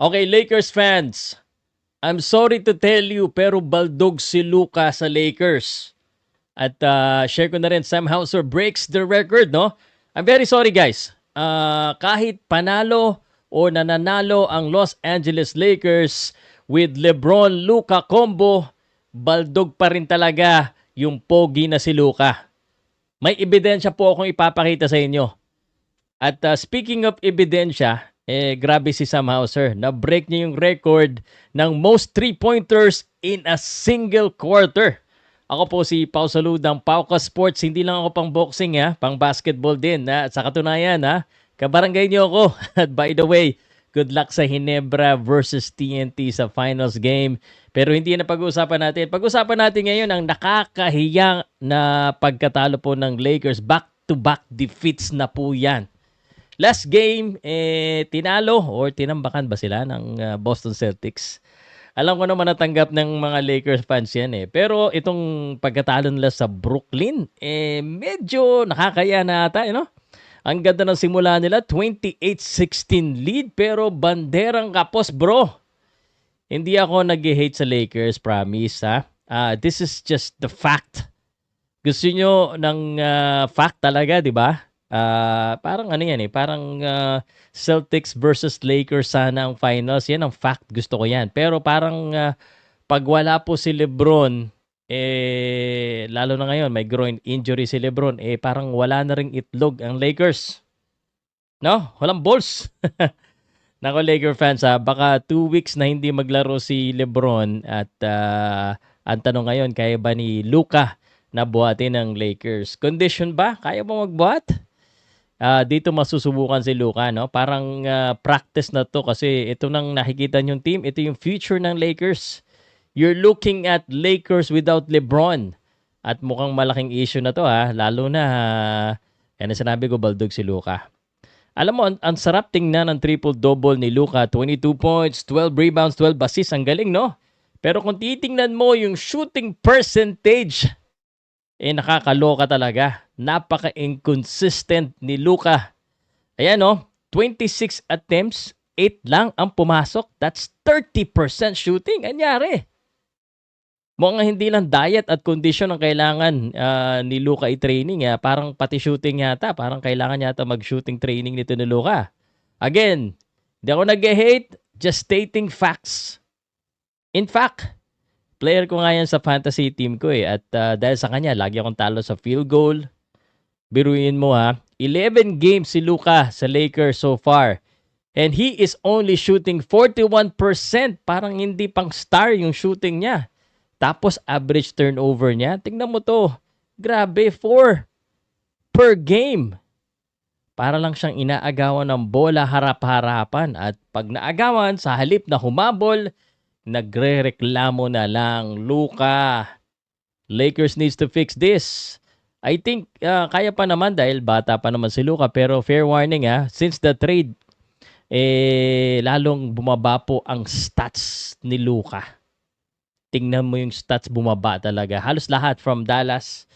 Okay, Lakers fans. I'm sorry to tell you, pero baldog si Luka sa Lakers. At uh, share ko na rin, Sam Hauser breaks the record, no? I'm very sorry, guys. Uh, kahit panalo o nananalo ang Los Angeles Lakers with LeBron Luka combo, baldog pa rin talaga yung pogi na si Luka. May ebidensya po akong ipapakita sa inyo. At uh, speaking of ebidensya, eh grabe si Sam Hauser. Na-break niya yung record ng most three-pointers in a single quarter. Ako po si Pau Salud ng Pauka Sports. Hindi lang ako pang boxing ha, pang basketball din. Ha? Sa katunayan ha, kabarangay niyo ako. At by the way, good luck sa Hinebra versus TNT sa finals game. Pero hindi na pag-uusapan natin. Pag-usapan natin ngayon ang nakakahiyang na pagkatalo po ng Lakers. Back-to-back defeats na po yan. Last game, eh, tinalo or tinambakan ba sila ng uh, Boston Celtics? Alam ko naman natanggap ng mga Lakers fans yan eh. Pero itong pagkatalo nila sa Brooklyn, eh, medyo nakakaya na ata, you know? Ang ganda ng simula nila, 28-16 lead, pero banderang kapos, bro. Hindi ako nag-hate sa Lakers, promise, ha? Uh, this is just the fact. Gusto nyo ng uh, fact talaga, di ba? Uh, parang ano yan eh, parang uh, Celtics versus Lakers sana ang finals. Yan ang fact, gusto ko yan. Pero parang uh, pag wala po si Lebron, eh, lalo na ngayon, may groin injury si Lebron, eh parang wala na ring itlog ang Lakers. No? Walang balls. Nako Laker fans ha, baka two weeks na hindi maglaro si Lebron at uh, ang tanong ngayon, kaya ba ni Luka na buhatin ng Lakers? Condition ba? Kaya ba magbuhat? Uh, dito masusubukan si Luka no? Parang uh, practice na to kasi ito nang nakikita yung team. Ito yung future ng Lakers. You're looking at Lakers without LeBron. At mukhang malaking issue na to ha? Lalo na uh, yan sinabi ko baldog si Luka. Alam mo ang, ang sarap tingnan ng triple double ni Luka. 22 points 12 rebounds 12 assists. Ang galing no? Pero kung titingnan mo yung shooting percentage eh nakakaloka talaga. Napaka-inconsistent ni Luka. Ayan no, 26 attempts, 8 lang ang pumasok. That's 30% shooting. Anyari? Mukhang hindi lang diet at condition ang kailangan uh, ni Luka i-training. Uh, parang pati shooting yata. Parang kailangan yata mag-shooting training nito ni Luka. Again, hindi ako nag-hate. Just stating facts. In fact, player ko nga yan sa fantasy team ko eh. At uh, dahil sa kanya, lagi akong talo sa field goal. Biruin mo ha. 11 games si Luka sa Lakers so far. And he is only shooting 41%. Parang hindi pang star yung shooting niya. Tapos average turnover niya. Tingnan mo to. Grabe, 4 per game. Para lang siyang inaagawan ng bola harap-harapan. At pag naagawan, sa halip na humabol, nagre-reklamo na lang, Luka, Lakers needs to fix this. I think uh, kaya pa naman dahil bata pa naman si Luka pero fair warning ha, since the trade eh lalong bumaba po ang stats ni Luka. Tingnan mo yung stats bumaba talaga. Halos lahat from Dallas,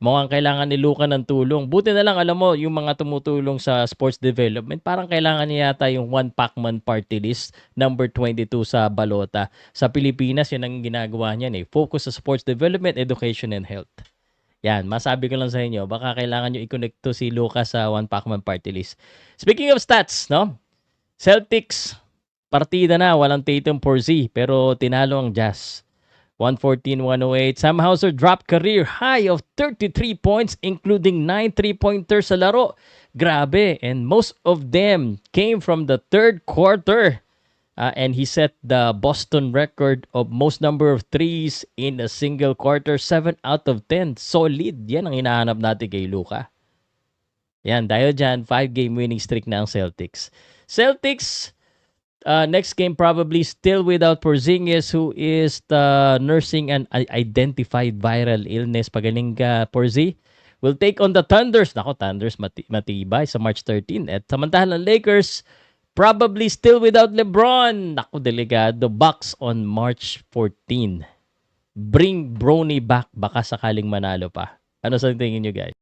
mukhang kailangan ni Luka ng tulong. Buti na lang, alam mo, yung mga tumutulong sa sports development, parang kailangan niya yata yung one Pacman party list, number 22 sa Balota. Sa Pilipinas, yun ang ginagawa niyan eh. Focus sa sports development, education, and health. Yan, masabi ko lang sa inyo, baka kailangan nyo i-connect to si Luka sa one Pacman party list. Speaking of stats, no? Celtics, partida na, walang Tatum for Z, pero tinalo ang Jazz. 114-108. Sam Hauser dropped career high of 33 points including 9 three-pointers sa laro. Grabe. And most of them came from the third quarter. Uh, and he set the Boston record of most number of threes in a single quarter. 7 out of 10. Solid. Yan ang hinahanap natin kay Luka. Yan. Dahil dyan, 5-game winning streak na ang Celtics. Celtics Uh, next game probably still without Porzingis who is the nursing an identified viral illness. Pagaling ka, Porzi. Will take on the Thunders. Nako, Thunders mati matibay sa March 13. At samantalang Lakers probably still without LeBron. Nako, delikado. Bucks on March 14. Bring Brony back. Baka sakaling manalo pa. Ano sa tingin nyo guys?